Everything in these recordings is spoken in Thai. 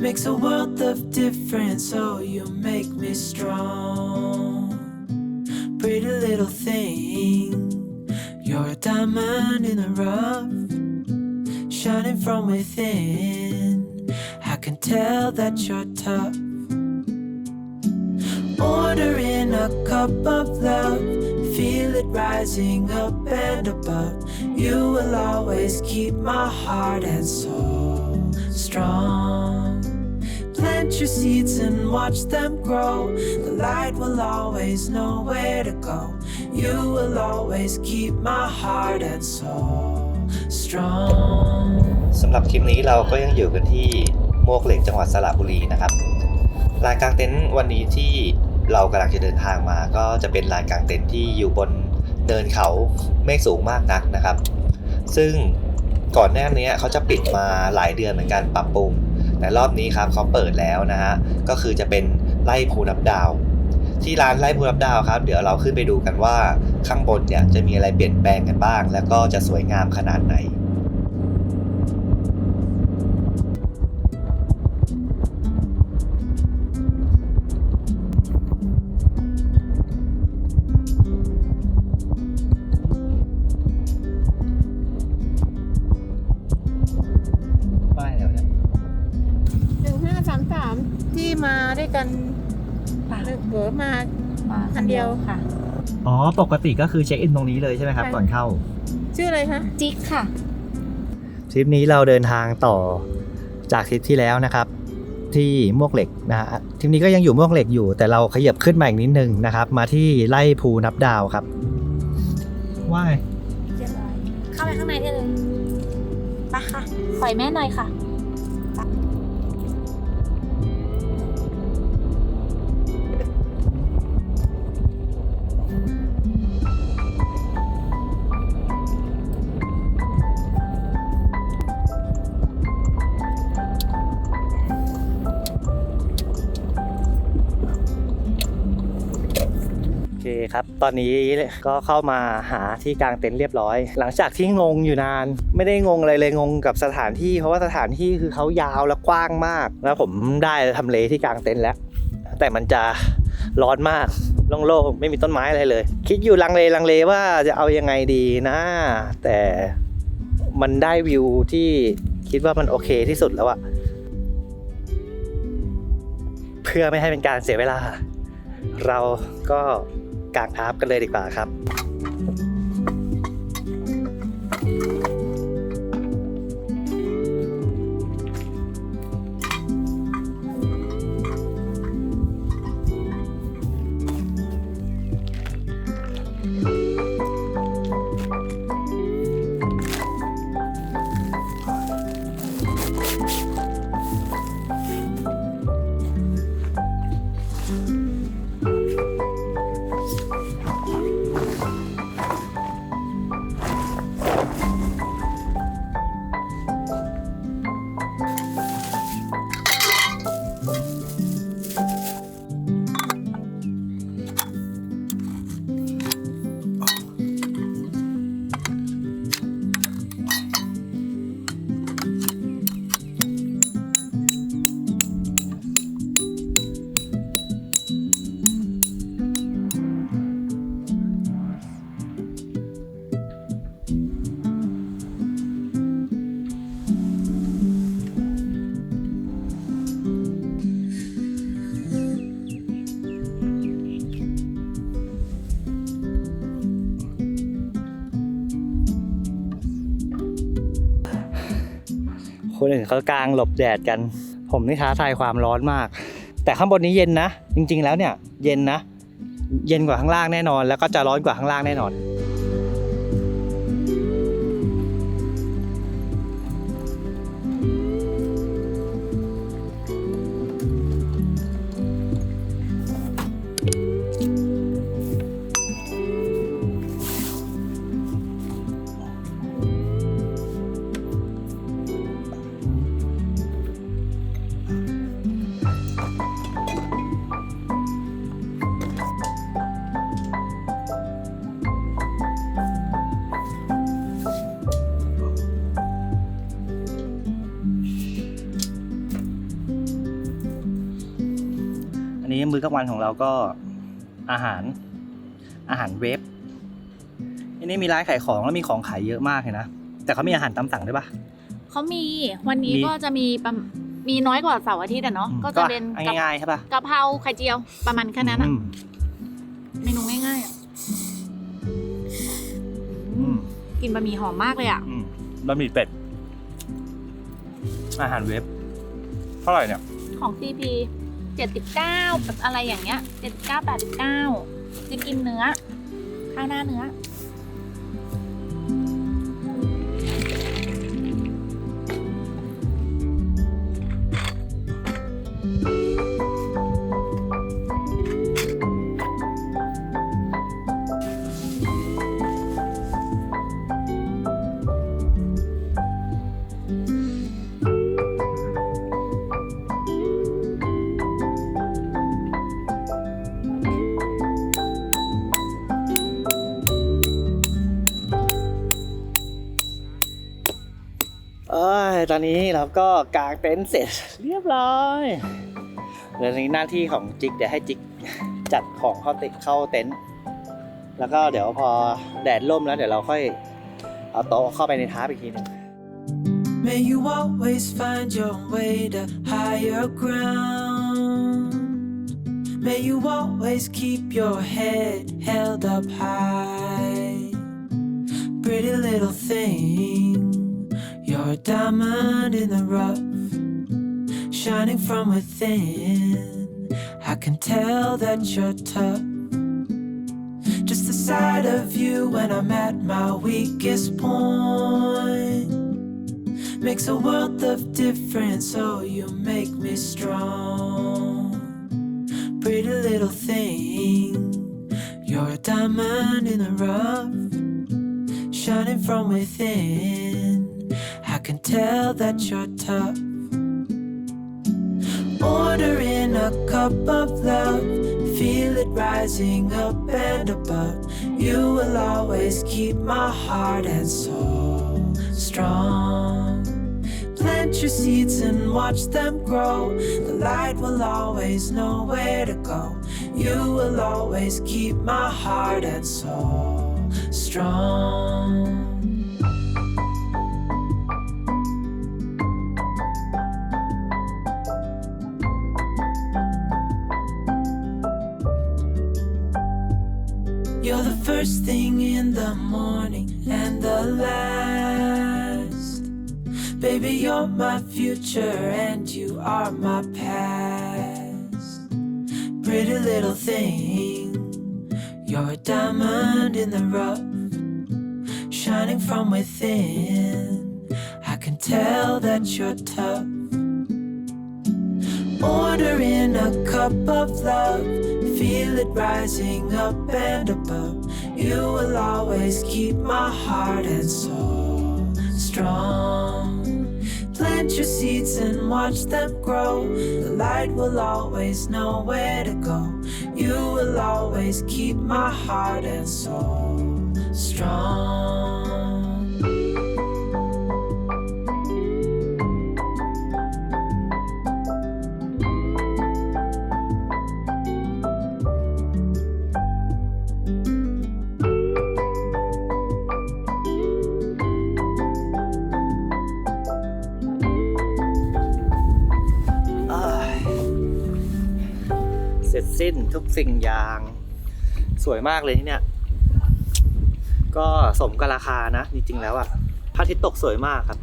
makes a world of difference. Oh, you make me strong. Pretty little thing, you're a diamond in the rough, shining from within. I can tell that you're tough. Ordering a cup of love, feel it rising up and above. You will always keep my heart and soul strong. Plant your seeds and watch them grow. The light will always know where to go. You will always keep my heart and soul strong. สำหรับคลิปนี้เราก็ยังอยู่กันที่โมกเหล็กจังหวัดสระบุรีนะครับลานกลางเต็นท์วันนี้ที่เรากำลังจะเดินทางมา ก็จะเป็นลานกลางเต็นท์ที่อยู่บนเนินเขาไม่สูงมากนักนะครับ ซึ่งก่อนหน้านี้เขาจะปิดมาหลายเดือนเหมือนกันปรับปรุง แต่รอบนี้ครับเขาเปิดแล้วนะฮะก็คือจะเป็นไล่ภูนับดาว ที่ร้านไล่ภูนับดาวครับ เดี๋ยวเราขึ้นไปดูกันว่าข้างบนเนี่ยจะมีอะไรเปลี่ยนแปลงกันบ้าง แล้วก็จะสวยงามขนาดไหน อ๋อ ปกติก็คือเช็คอินตรงนี้เลยใช่ไหมครับใช่ก่อนเข้า ชื่ออะไรคะจิ๊กค่ะ ทริปนี้เราเดินทางต่อจากทริปที่แล้วนะครับ ที่มวกเหล็กนะฮะทริปนี้ก็ยังอยู่มวกเหล็กอยู่ แต่เราขยับขึ้นมาอีกนิดนึงนะครับ มาที่ไล่ภูนับดาวครับ ว่าไงเข้าไปข้างในได้เลยไปค่ะปล่อยแม่หน่อยค่ะ เคครับ ตอนนี้ก็เข้ามาหาที่กลางเต็นท์เรียบร้อย หลังจากที่งงอยู่นาน ไม่ได้งงอะไรเลยงงกับสถานที่ เพราะว่าสถานที่คือเขายาวและกว้างมาก แล้วผมได้ทำเลที่กลางเต็นท์แล้ว แต่มันจะร้อนมากโล่งๆไม่มีต้นไม้อะไรเลย คิดอยู่ลังเลลังเลว่าจะเอายังไงดีนะ แต่มันได้วิวที่คิดว่ามันโอเคที่สุดแล้วอะเพื่อไม่ให้เป็นการเสียเวลา เราก็ กากอาร์ฟกันเลยดีกว่าครับ คนอื่นเขากลางหลบแดดกัน ผมนี่ท้าทายความร้อนมาก แต่ข้างบนนี้เย็นนะ จริง ๆ แล้วเนี่ย เย็นนะ เย็นกว่าข้างล่างแน่นอน แล้วก็จะร้อนกว่าข้างล่างแน่นอน อกลางวันของเราก็อาหารอาหารเวฟอันนี้มีร้านขายของแล้วมีของขายเยอะมากเลยนะ แต่เขามีอาหารตามสั่งด้วยปะเขามีวันนี้มีก็จะมีประมมีน้อยกว่าเสาร์อาทิตย์อะเนาะก็จะเป็นอากับง่ายๆใช่ปะกะเพราไข่เจียวประมาณแค่นั้นอะอืมเมนูง่ายๆอะอืมกลินบะหมี่หอมมากเลยอะอืมบะหมี่เป็ด อาหารเวฟเท่าไหร่เนี่ย ของซีพี เจ็ดสิบเก้าแบบอะไรอย่างเงี้ยเจ็ดเก้าแปดสิบเก้าจะกินเนื้อ ข้าวหน้าเนื้อ ตอนนี้เราก็กางเต็นท์เสร็จเรียบร้อยเดี๋ยวนี้หน้าที่ของจิกเดี๋ยวให้จิกจัดของเข้าเต็นท์เข้าเต็นท์แล้วก็เดี๋ยวพอแดดล่มแล้วเดี๋ยวเราค่อยเอาโต๊ะเข้าไปในท้าอีกทีนึง May you always find your way to higher ground. May you always keep your head held up high. Pretty little thing, you're a diamond in the rough, shining from within. I can tell that you're tough. Just the sight of you when I'm at my weakest point makes a world of difference. Oh, you make me strong. Pretty little thing, you're a diamond in the rough, shining from within. I can tell that you're tough. Ordering a cup of love, feel it rising up and above. You will always keep my heart and soul strong. Plant your seeds and watch them grow. The light will always know where to go. You will always keep my heart and soul strong. First thing in the morning and the last. Baby, you're my future and you are my past. Pretty little thing, you're a diamond in the rough, shining from within. I can tell that you're tough. Ordering a cup of love, feel it rising up and above. You will always keep my heart and soul strong. Plant your seeds and watch them grow. The light will always know where to go. You will always keep my heart and soul strong. สร็จสิ้นทุกสิ่งอย่าง สวยมากเลยที่เนี่ย ก็สมกับราคานะ จริงๆแล้วอะพระอาทิตย์ตกสวยมากครับ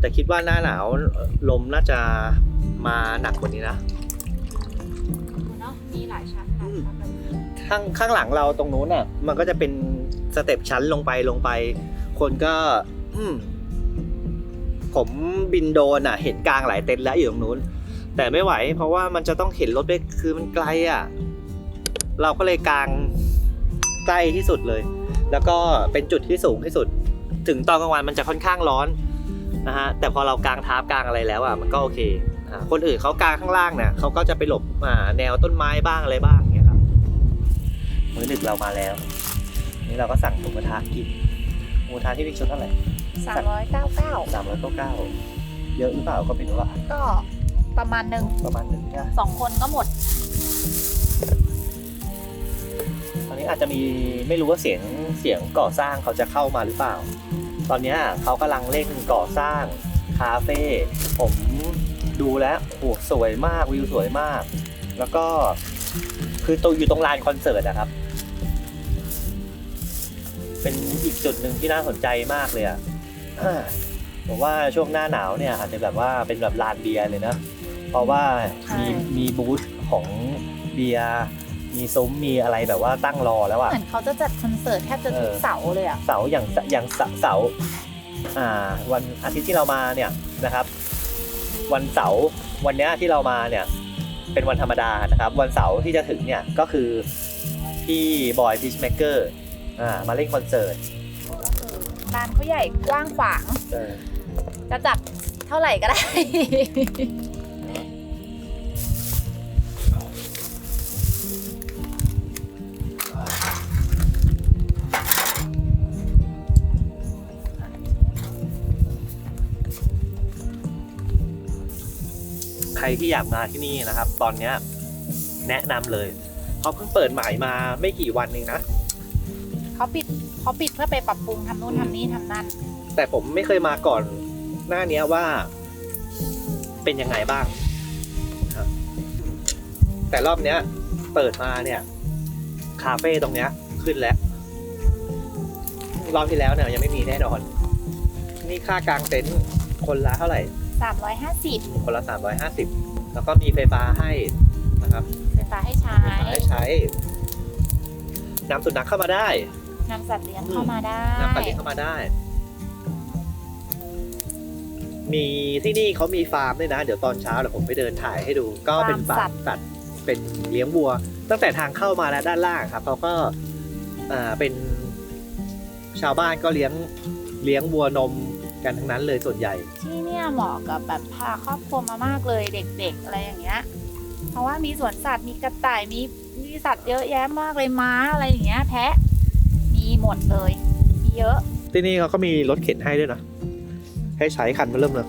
แต่คิดว่าหน้าหนาวลมน่าจะมาหนักกว่านี้นะเนาะมีหลายชั้นค่ะอืมข้างข้างหลังเราตรงนู้นน่ะ มันก็จะเป็นสเต็ปชั้นลงไปลงไป คนก็ อืม ผมบินโดนอะ เห็นกลางหลายเต็นท์แล้วอยู่ตรงนู้น แต่ไม่ไหว เพราะว่ามันจะต้องเห็นรถไปคือมันไกลอะ เราก็เลยกลางใกล้ที่สุดเลย แล้วก็เป็นจุดที่สูงที่สุด ถึงตอนกลางวันมันจะค่อนข้างร้อนนะฮะแต่พอเรากางทาร์ปกางอะไรแล้วอะมันก็โอเคคนอื่นเขากางข้างล่างเนี่ยเขาก็จะไปหลบแนวต้นไม้บ้างอะไรบ้างอย่างเงี้ยครับมื้อดึกเรามาแล้ว นี่เราก็สั่งหมูกระทะกินหมูกระทะที่วิกชุดเท่าไหร่ สามร้อยเก้าเก้าสามร้อยเก้าเก้าเยอะหรือเปล่าก็ไม่รู้อะก็ประมาณหนึ่งประมาณหนึ่งนะสองคนก็หมด ตอนนี้อาจจะมีไม่รู้ว่าเสียงเสียงก่อสร้างเขาจะเข้ามาหรือเปล่า ตอนเนี้ยเขากำลังเร่งก่อสร้างคาเฟ่ผมดูแล้วโอ้สวยมากวิวสวยมาก แล้วก็คือตัวอยู่ตรงลานคอนเสิร์ตนะครับ เป็นอีกจุดหนึ่งที่น่าสนใจมากเลยอะอ่า ผมว่าช่วงหน้าหนาวเนี่ยอาจจะแบบว่าเป็นแบบลานเบียร์เลยนะ เพราะว่ามีใช่ มีบูธของเบียร์มีซุ้มมีอะไรแบบว่าตั้งรอแล้วอะเหมือนเขาจะจัดคอนเสิร์ตแทบจะทุกเออ เสาร์เลยอะ เสาร์อย่างอย่างเสเสาร์อ่าวันอาทิตย์ที่เรามาเนี่ยนะครับ วันเสาร์วันเนี้ยที่เรามาเนี่ยเป็นวันธรรมดานะครับ วันเสาร์ที่จะถึงเนี่ยก็คือพี่บอยพิชแมกเกอร์อ่ามาเล่นคอนเสิร์ต ร้านเขาใหญ่กว้างขวางเออจะจัดเท่าไหร่ก็ได้ ใครที่อยากมาที่นี่นะครับ ตอนเนี้ยแนะนำเลยเขาเพิ่งเปิดใหม่มาไม่กี่วันเองนะ เขาปิดเขาปิดเพื่อไปปรับปรุงทำนู่นทำนี่ทำนั่น แต่ผมไม่เคยมาก่อนหน้าเนี้ยว่า เป็นยังไงบ้างครับแต่รอบเนี้ย เปิดมาเนี่ย คาเฟ่ตรงเนี้ย ขึ้นแล้ว รอบที่แล้วเนี่ยยังไม่มีแน่นอน นี่ค่ากลางเต็นท์คนละเท่าไหร่ 350คนละสามร้อยห้าสิบแล้วก็มีไฟฟ้าให้นะครับไฟฟ้าให้ใช้ ไฟฟ้าให้ใช้นำสุนัขเข้ามาได้ นำสัตว์เลี้ยงเข้ามาได้นำสัตว์เลี้ยงเข้ามาได้ มีที่นี่เขามีฟาร์มด้วยนะ เดี๋ยวตอนเช้าเดี๋ยวผมไปเดินถ่ายให้ดู ก็เป็นฟาร์มสัตว์เป็นเลี้ยงวัว ตั้งแต่ทางเข้ามาแล้วด้านล่างครับเขาก็อ่าเป็นชาวบ้านก็เลี้ยงเลี้ยงวัวนมกันทั้งนั้นเลยส่วนใหญ่ ที่เนี่ยเหมาะกับแบบพาครอบครัวมามากเลยเด็กๆ อะไรอย่างเงี้ย เพราะว่ามีสวนสัตว์มีกระต่ายมีมีสัตว์เยอะแยะมากเลยม้าอะไรอย่างเงี้ยแพะ มีหมดเลย มีเยอะ ที่นี่เขาก็มีรถเข็นให้ด้วยนะ ให้ใช้คันมาเริ่มเลย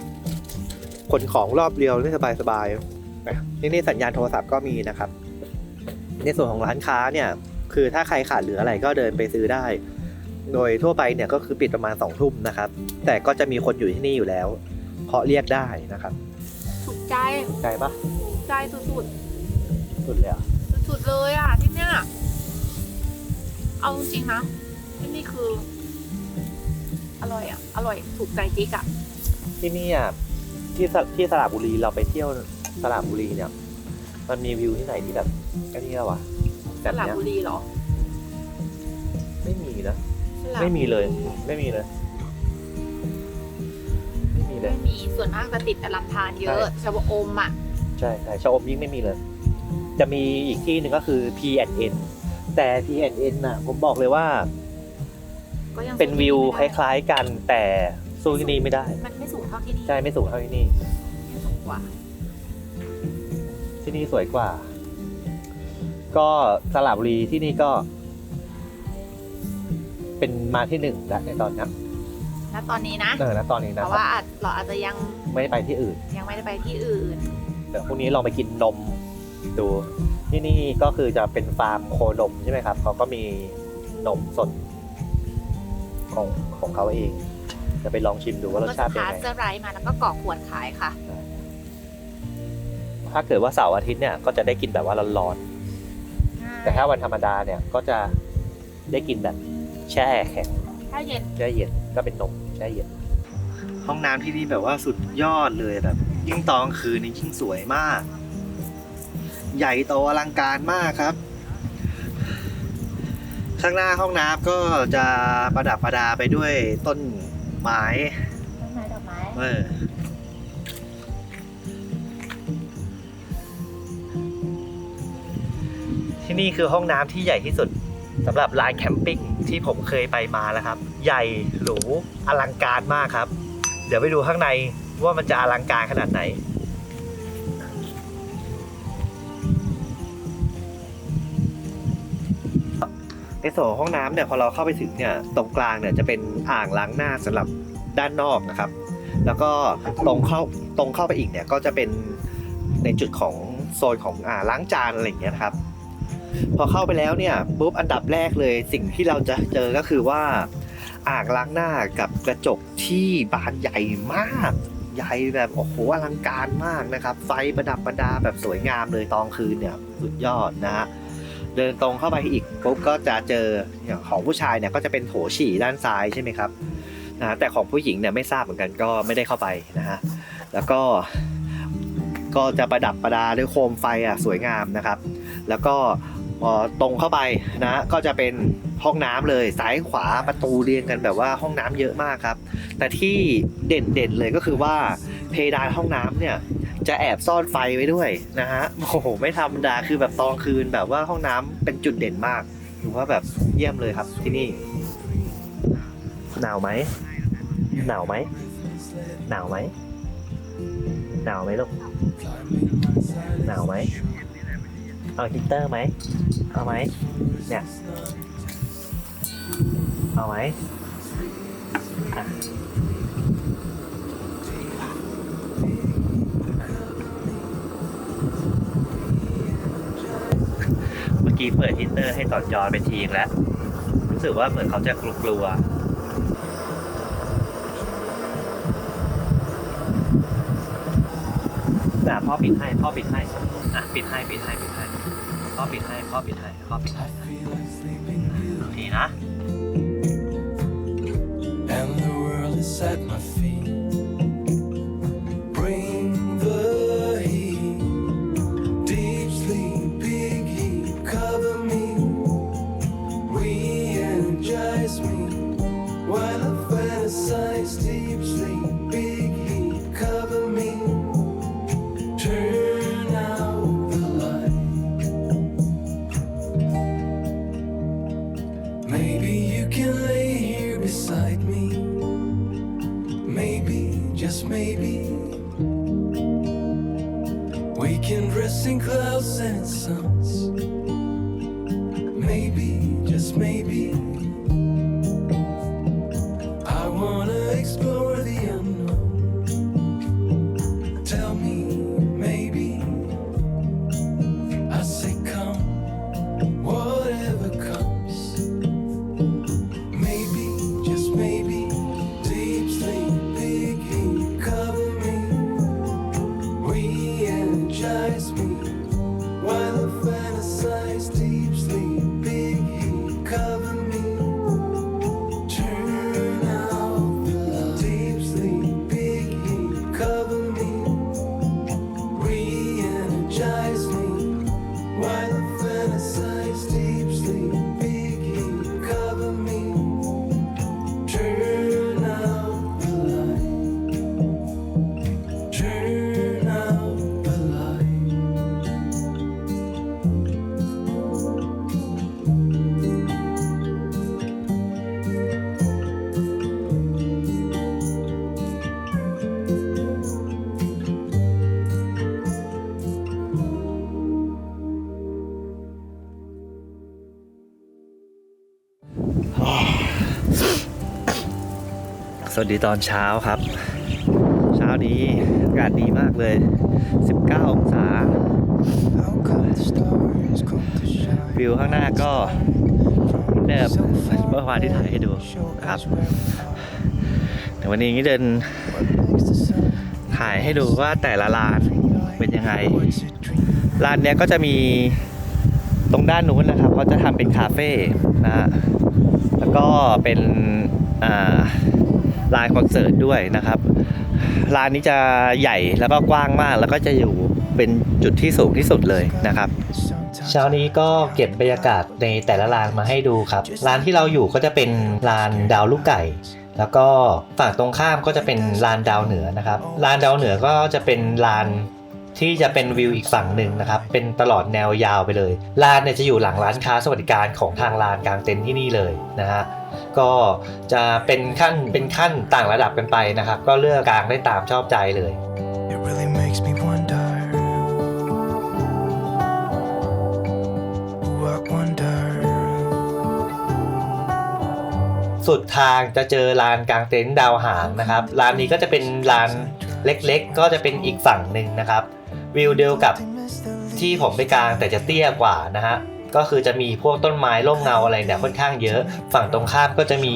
ขนของรอบเดียวได้สบายสบายๆนะที่นี่สัญญาณโทรศัพท์ก็มีนะครับ ในส่วนของร้านค้าเนี่ย คือถ้าใครขาดเหลืออะไรก็เดินไปซื้อได้ โดยทั่วไปเนี่ยก็คือปิดประมาณสองทุ่มนะครับ แต่ก็จะมีคนอยู่ที่นี่อยู่แล้ว เพราะเรียกได้นะครับถูกใจไกลปะถูกใจสุดสุดเลยอะๆสุดๆเลยอะที่เนี่ยเอาจริงๆนะ ที่นี่คือ อร่อยอะ อร่อยถูกใจจิ๊กอะ ที่นี่อะที่สที่สระบุรีเราไปเที่ยวสระบุรีเนี่ย มันมีวิวที่ไหนที่แบบไอ้นี่วะแบสบระเนี้ยบุรีเหรอไม่มีนะสระไม่มีเลย ไม่มีเลย ไม่มีเลย ไม่มีส่วนมากจะติดแต่ลำธารเยอะใช่ชาวอมอะ ใช่ใช่ชะอมยิ่งไม่มีเลย จะมีอีกที่หนึ่งก็คือ P&N แต่ P&N น่ะ ผมบอกเลยว่า ก็ยังเป็นวิวคไม่ได้ล้ายๆกันแต่สู้ที่นี่ไม่ได้ มันไม่สูงเท่าที่นี่ใช่ไม่สูงเท่าที่นี่ไม่สูงกว่า ที่นี่สวยกว่า ก็สระบุรีที่นี่ก็ เป็นมาที่หนึ่งแล้วในตอนนี้ณตอนนี้นะเออนะตอนนี้เพนะราะครับว่าอาจเราอาจจะยังไม่ได้ไปที่อื่น ยังไม่ได้ไปที่อื่นเดี๋ยวพรุ่งนี้ลองไปกินนมดูที่นี่ก็คือจะเป็นฟาร์มโคนมใช่ไหมครับเขาก็มีนมสด ของของเขาเอง จะไปลองชิมดูว่ารสก็ชาจะติเป็นพาไงสเจอร์ไรส์มาแล้วก็กรอกขวดขายค่ะ ถ้าเกิดว่าเสาร์อาทิตย์เนี่ยก็จะได้กินแบบว่าร้อนๆแต่ถ้าวันธรรมดาเนี่ยก็จะได้กินแบบแช่แข็งถ้าเย็นแช่เย็นก็เป็นนมแช่เย็น ห้องน้ำที่นี่แบบว่าสุดยอดเลยแบบ ยิ่งตอนกลางคืนนี่ยิ่งสวยมาก ใหญ่โตอลังการมากครับ ข้างหน้าห้องน้ำก็จะประดับประดาไปด้วยต้นไม้ต้นไม้ดอกไม้เออที่นี่คือห้องน้ำที่ใหญ่ที่สุดสำหรับลานแคมปิ้งที่ผมเคยไปมาแล้วครับ ใหญ่หรูอลังการมากครับ เดี๋ยวไปดูข้างในว่ามันจะอลังการขนาดไหน ในส่วนของห้องน้ำเนี่ยพอเราเข้าไปถึงเนี่ยตรงกลางเนี่ยจะเป็นอ่างล้างหน้าสำหรับด้านนอกนะครับ แล้วก็ตรงเข้าตรงเข้าไปอีกเนี่ยก็จะเป็นในจุดของโซนของอ่าล้างจานอะไรอย่างเงี้ยนะครับ พอเข้าไปแล้วเนี่ยปุ๊บอันดับแรกเลยสิ่งที่เราจะเจอก็คือว่าอ่างล้างหน้ากับกระจกที่บานใหญ่มาก ใหญ่แบบโอ้โหอลังการมากนะครับ ไฟประดับประดาแบบสวยงามเลยตอนคืนเนี่ยสุดยอดนะฮะ เดินตรงเข้าไปอีกปุ๊บก็จะเจออย่างของผู้ชายเนี่ยก็จะเป็นโถฉี่ด้านซ้ายใช่ไหมครับนะแต่ของผู้หญิงเนี่ยไม่ทราบเหมือนกันก็ไม่ได้เข้าไปนะฮะแล้วก็ก็จะประดับประดาด้วยโคมไฟอะสวยงามนะครับ แล้วก็พอตรงเข้าไปนะก็จะเป็นห้องน้ำเลยซ้ายขวาประตูเรียงกันแบบว่าห้องน้ำเยอะมากครับ แต่ที่เด่นๆเลยก็คือว่าเพดานห้องน้ำเนี่ย จะแอบซ่อนไฟไว้ด้วยนะฮะโอ้โหไม่ธรรมดาคือแบบตอนคืนแบบว่าห้องน้ำเป็นจุดเด่นมากถือว่าแบบเยี่ยมเลยครับที่นี่ หนาวไหมหนาวไหมหนาวไหมหนาวไหมลูกหนาวไหมเอาฮีเตอร์ไหมเอาไหมเนี่ยเอาไหม กี้เปิดฮีตเตอร์ให้ต่อนจอไปทีงแล้ว รู้สึกว่าเหมือนเขาจะกลัวๆแต่พ่อปิดให้พ่อปิดให้อะปิดให้ปิดให้ปิดให้พ่อปิดให้พ่อปิดให้พ่อปิดให้โอเคนะ and the world is at my feet. วัสดีตอนเช้าครับ เช้านี้อากาศดีมากเลย 19 องศาวิวข้างหน้าก็เนเดิมเมื่อวานที่ถ่ายให้ดูครับแต่วันนี้เดินถ่ายให้ดูว่าแต่ละร้านเป็นยังไงร้านเนี้ยก็จะมีตรงด้านนู้นนะครับเขาจะทำเป็นคาเฟ่นะฮะแล้วก็เป็นอ่า ลานคอนเสิร์ตด้วยนะครับร้านนี้จะใหญ่แล้วก็กว้างมากแล้วก็จะอยู่เป็นจุดที่สูงที่สุดเลยนะครับ เช้านี้ก็เก็บบรรยากาศในแต่ละร้านมาให้ดูครับร้านที่เราอยู่ก็จะเป็นร้านดาวลูกไก่ แล้วก็ฝั่งตรงข้ามก็จะเป็นลานดาวเหนือนะครับลานดาวเหนือก็จะเป็นลาน ที่จะเป็นวิวอีกฝั่งหนึ่งนะครับเป็นตลอดแนวยาวไปเลยลานเนี่ยจะอยู่หลังร้านค้าสวัสดิการของทางลานกลางเต็นท์ที่นี่เลยนะฮะก็จะเป็นขั้นเป็นขั้นต่างระดับกันไปนะครับ ก็เลือกกลางได้ตามชอบใจเลย it really makes me wonder. Ooh, I wonder. สุดทางจะเจอลานกลางเต็นท์ดาวหางนะครับลานนี้ก็จะเป็นลานเล็กๆ ก็จะเป็นอีกฝั่งหนึ่งนะครับ วิวเดียวกับที่ผมไปกลางแต่จะเตี้ยกว่านะฮะก็คือจะมีพวกต้นไม้ร่มเงาอะไรเนี่ยค่อนข้างเยอะ ฝั่งตรงข้ามก็จะมี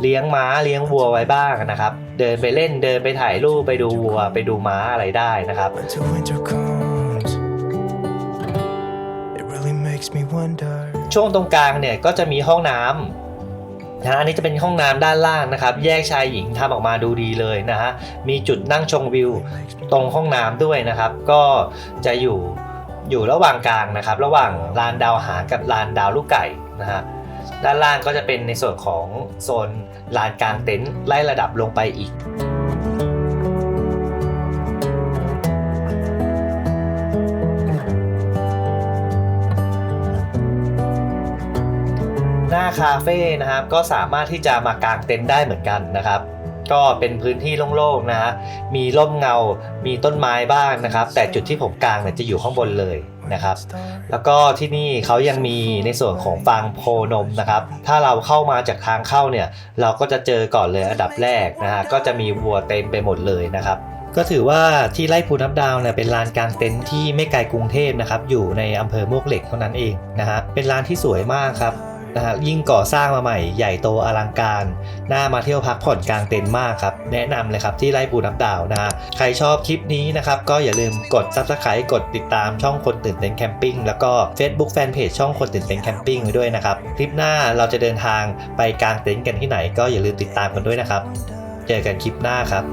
เลี้ยงม้าเลี้ยงวัวไว้บ้างนะครับ เดินไปเล่นเดินไปถ่ายรูปไปดูวัวไปดูม้าอะไรได้นะครับ Winter, winter comes. It really makes me wonder. ช่วงตรงกลางเนี่ยก็จะมีห้องน้ำ นะอันนี้จะเป็นห้องน้ำด้านล่างนะครับ แยกชายหญิงทำออกมาดูดีเลยนะฮะมีจุดนั่งชมวิวตรงห้องน้ำด้วยนะครับ ก็จะอยู่อยู่ระหว่างกลางนะครับ ระหว่างลานดาวหางกับลานดาวลูกไก่นะฮะด้านล่างก็จะเป็นในส่วนของโซนลานกลางเต็นท์ไล่ระดับลงไปอีก คาเฟ่นะครับ ก็สามารถที่จะมากางเต็นท์ได้เหมือนกันนะครับ ก็เป็นพื้นที่โล่งๆนะฮะมีร่มเงา มีต้นไม้บ้างนะครับ แต่จุดที่ผมกางเนี่ยจะอยู่ข้างบนเลยนะครับ แล้วก็ที่นี่เขายังมีในส่วนของฟางโพนมนะครับ ถ้าเราเข้ามาจากทางเข้าเนี่ย เราก็จะเจอก่อนเลยอันดับแรกนะฮะก็จะมีวัวเต็มไปหมดเลยนะครับก็ถือว่าที่ไร่ภูน้ำดาวเนี่ยเป็นลานกลางเต็นท์ที่ไม่ไกลกรุงเทพนะครับ อยู่ในอำเภอมวกเหล็กเท่านั้นเองนะฮะเป็นลานที่สวยมากครับ นะฮะยิ่งก่อสร้างมาใหม่ใหญ่โตอลังการ น่ามาเที่ยวพักผ่อนกลางเต็นท์มากครับ แนะนำเลยครับที่ไร่ปูน้ำดาวนะฮะใครชอบคลิปนี้นะครับ ก็อย่าลืมกด subscribe กดติดตามช่องคนตื่นเต้นแคมปิ้งแล้วก็ Facebook Fanpage ช่องคนตื่นเต้นแคมปิ้งไว้ด้วยนะครับ คลิปหน้าเราจะเดินทางไปกลางเต็นท์กันที่ไหน ก็อย่าลืมติดตามกันด้วยนะครับ เจอกันคลิปหน้าครับ